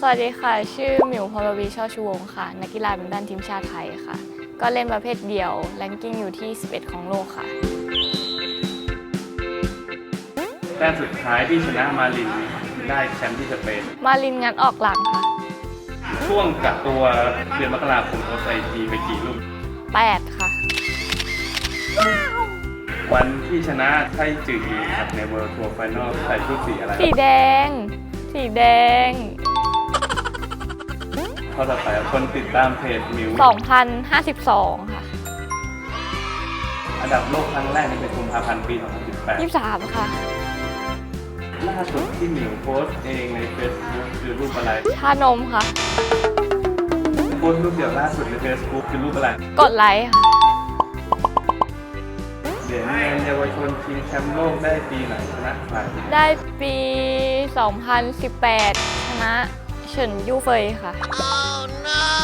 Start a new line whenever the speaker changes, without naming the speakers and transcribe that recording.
สวัสดีค่ะ ชื่อหมิวพลวีช่อชูวงศ์ค่ะ นักกีฬาแบดมินตันทีมชาติไทยค่ะ ก็เล่นประเภทเดี่ยว แรงกิ้งอยู่ที่ 11 ของโลกค่ะ
แต้มสุดท้ายที่ชนะมาลินได้แชมป์ที่สเปน
มาลินงัดออกหลังค่ะ
ช่วงกักตัวเดือนมกราคมโพสไอจีไปกี่ลูก
8 ค่ะ
วันที่ชนะไทจืออีครับในเวิร์ d ทัวร์ไฟนอลใส่ชุดสีอะไร
สีแดง สีแดง
ข้อต่อไปคนติดตามเพจมิว
2,052 ค่ะ
อันดับโลกครั้งแรกในเป็นกุมภาพันธ์ปี 2018
23 ค่ะ
ล่าสุดที่มิวโพสต์เองใน Facebook คือรูปอะไร
ชานมค่ะ
โพสต์รูปเดียวล่าสุดใน Facebook คือรูปอะไร
กดไลค์ค่ะ
เหรียญเงินเยาวชนชิงแชมป์โลกได้ปีไหนชนะใคร
ได้ปี 2018 ชนะเฉินยูเฟยค่ะ no!